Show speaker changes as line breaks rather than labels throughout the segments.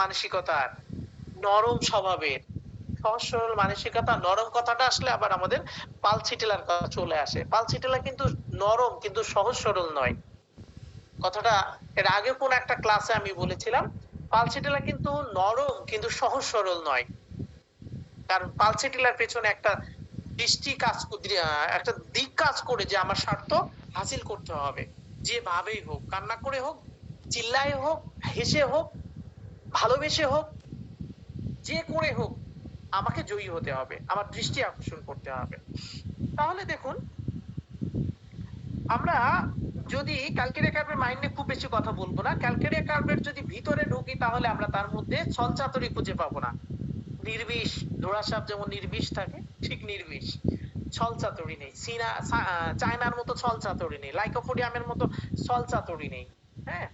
মানসিকতার নরম স্বভাবের, সহজ সরল মানসিকতা, নরম কথাটা আসলে আবার আমাদের পালছিটেলার কথা চলে আসে। পালছিটেলা কিন্তু নরম কিন্তু সহজ সরল নয়। কথাটা এর আগে কোন একটা ক্লাসে আমি বলেছিলাম পালছিটেলা কিন্তু নরম কিন্তু সহজ সরল নয়। কারণ পালছিটেলার পেছনে একটা দৃষ্টি কাজ একটা দিক কাজ করে যে আমার স্বার্থ হাসিল করতে হবে। যেভাবেই হোক, কান্না করে হোক, চিল্লায় হোক, হেসে হোক ভালোবেসে হোক, যে করে হোক, আমাকে জয়ী হতে হবে, আমার দৃষ্টি আকর্ষণ করতে হবে। তাহলে দেখুন, আমরা যদি ক্যালকেরিয়া কার্ভের মাইন্ডে খুব বেশি কথা বলব না, ক্যালকেরিয়া কার্ভের যদি ভিতরে ঢুকি, তাহলে আমরা তার মধ্যে ছলচাতুরি খুঁজে পাবো না। নির্বিষ ধোড়াসাপ যেমন নির্বিষ থাকে, ঠিক নির্বিষ। ছলচাতুরি নেই, চীনা চায়নার মতো ছলচাতুরি নেই লাইকোফোডিয়ামের মতো ছলচাতুরি নেই হ্যাঁ?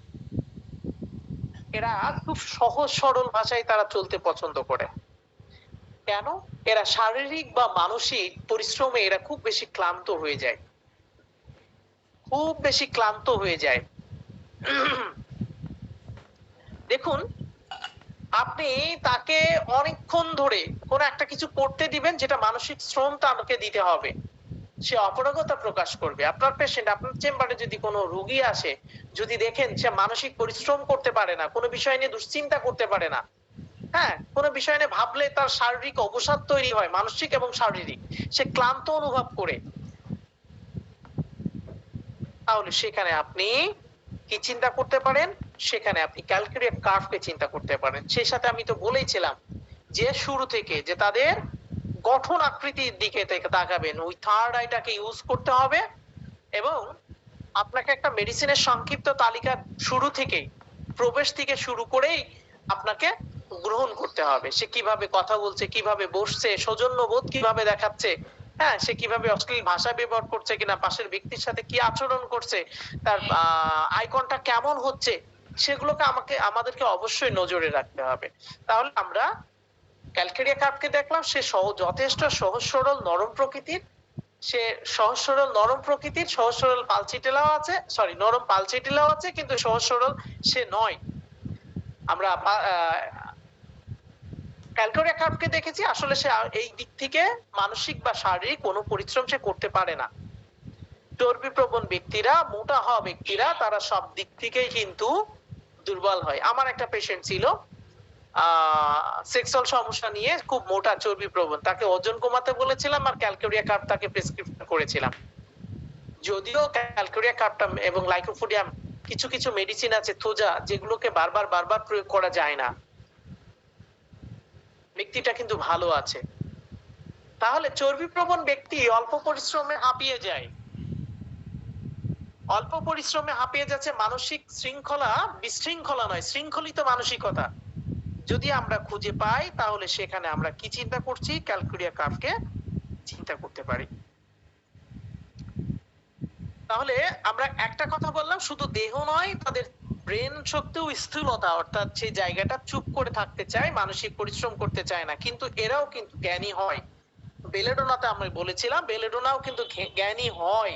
এরা খুব সহজ সরল ভাষায় তারা চলতে পছন্দ করে। কেন? এরা শারীরিক বা মানসিক পরিশ্রমে এরা খুব বেশি ক্লান্ত হয়ে যায়। খুব বেশি ক্লান্ত হয়ে যায়। দেখুন, আপনি তাকে অনেকক্ষণ ধরে কোন একটা কিছু করতে দিবেন যেটা মানসিক শ্রম তাকে দিতে হবে। সে অপারগতা প্রকাশ করবে। আপনার পেশেন্ট আপনার চেম্বারে যদি কোনো রোগী আসে, যদি দেখেন সে মানসিক পরিশ্রম করতে পারে না, কোনো বিষয় নিয়ে দুশ্চিন্তা করতে পারে না হ্যাঁ কোনো বিষয় নিয়ে ভাবলে তার শারীরিক অবসাদ তৈরি হয়, মানসিক এবং শারীরিক। সে ক্লান্ত অনুভব করে। তাহলে সেখানে আপনি কি চিন্তা করতে পারেন? সেখানে আপনি ক্যালকুলেট কার্ভকে চিন্তা করতে পারেন। সেই সাথে আমি তো বলেইছিলাম যে শুরু থেকে যে তাদের গঠন আকৃতির দিকে থেকে তাকাবেন। ওই থার্ড আইটাকে ইউজ করতে হবে এবং আপনাকে একটা মেডিসিনের সংক্ষিপ্ত তালিকা শুরু থেকেই প্রবেশ থেকে শুরু করেই আপনাকে গ্রহণ করতে হবে। সে কীভাবে কথা বলছে, কীভাবে বসছে সৌজন্য বোধ কীভাবে দেখাচ্ছে হ্যাঁ সে কীভাবে অশ্লীল ভাষা ব্যবহার করছে কিনা, পাশের ব্যক্তির সাথে কি আচরণ করছে, তার আইকনটা কেমন হচ্ছে, সেগুলোকে আমাকে, আমাদেরকে অবশ্যই নজরে রাখতে হবে। তাহলে আমরা ক্যালকেরিয়া কার্পকে দেখলাম, সে সহ যথেষ্ট সহজ সরল নরম প্রকৃতির, সে সহজ সরল নরম প্রকৃতির, সহজ সরল পালচিটেলাও আছে সরি নরম পালচিটেলাও আছে, কিন্তু সহজ সরল সে নয়। আমরা ক্যালকেরিয়া কার্পকে দেখেছি, আসলে সে এই দিক থেকে মানসিক বা শারীরিক কোনো পরিশ্রম সে করতে পারে না। চর্বি প্রবণ ব্যক্তিরা, মোটা হওয়া ব্যক্তিরা, তারা সব দিক থেকেই কিন্তু দুর্বল হয়। আমার একটা পেশেন্ট ছিল সেক্সুয়াল সমস্যা নিয়ে খুব মোটা চর্বি প্রবণ। তাকে ওজন কমাতে বলেছিলাম আর ক্যালকেরিয়া কার্প তাকে প্রেসক্রিপশন করেছিলাম। যদিও ক্যালকেরিয়া কার্পটা এবং লাইকোফোডিয়াম কিছু কিছু মেডিসিন আছে থোজা যেগুলোকে বারবার বারবার প্রয়োগ করা যায় না। ব্যক্তিটা কিন্তু ভালো আছে। তাহলে চর্বি প্রবণ ব্যক্তি অল্প পরিশ্রমে হাঁপিয়ে যায়। অল্প পরিশ্রমে হাঁপিয়ে যাচ্ছে মানসিক শৃঙ্খলা বিশৃঙ্খলা নয়, শৃঙ্খলিত মানসিকতা। যদি আমরা খুঁজে পাই, তাহলে সেখানে আমরা কি চিন্তা করছি? ক্যালকুলিয়া কার্ভকে চিন্তা করতে পারি। তাহলে আমরা একটা কথা বললাম, শুধু দেহ নয়, তাদের ব্রেন শক্তিও স্থূলতা, অর্থাৎ সেই জায়গাটা চুপ করে থাকতে চায়, মানসিক পরিশ্রম করতে চায় না, কিন্তু এরাও কিন্তু জ্ঞানী হয়। বেলেডোনাতে আমি বলেছিলাম, বেলেডোনাও কিন্তু জ্ঞানী হয়।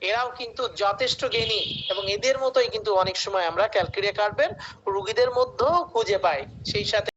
এরাও কিন্তু যথেষ্ট জ্ঞানী এবং এদের মতোই কিন্তু অনেক সময় আমরা ক্যালকেরিয়া কার্পের রুগীদের মধ্যেও খুঁজে পাই। সেই সাথে